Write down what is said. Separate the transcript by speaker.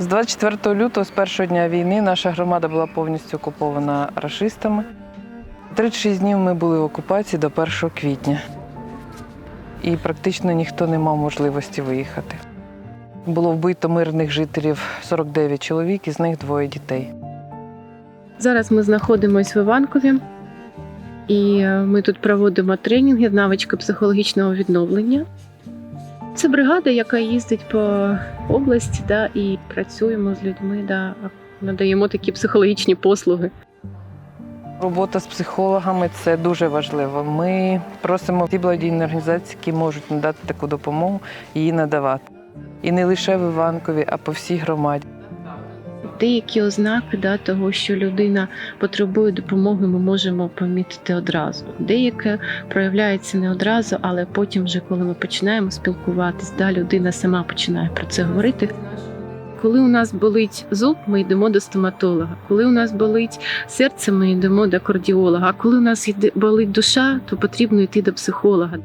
Speaker 1: З 24 лютого, з першого дня війни, наша громада була повністю окупована рашистами. 36 днів ми були в окупації до 1 квітня. І практично ніхто не мав можливості виїхати. Було вбито мирних жителів 49 чоловік, із них двоє дітей.
Speaker 2: Зараз ми знаходимося в Іванкові, і е, ми тут проводимо тренінги, навички психологічного відновлення. Це бригада, яка їздить по області, да, і працюємо з людьми, да, надаємо такі психологічні послуги.
Speaker 1: Робота з психологами це дуже важливо. Ми просимо ті благодійні організації, які можуть надати таку допомогу, її надавати. І не лише в Іванкові, а по всій громаді
Speaker 2: деякі ознаки да, того, що людина потребує допомоги, ми можемо помітити одразу. Деяке проявляється не одразу, але потім, вже коли ми починаємо спілкуватись, да, людина сама починає про це говорити. Коли у нас болить зуб, ми йдемо до стоматолога. Коли у нас болить серце, ми йдемо до кардіолога. А коли у нас болить душа, то потрібно йти до психолога.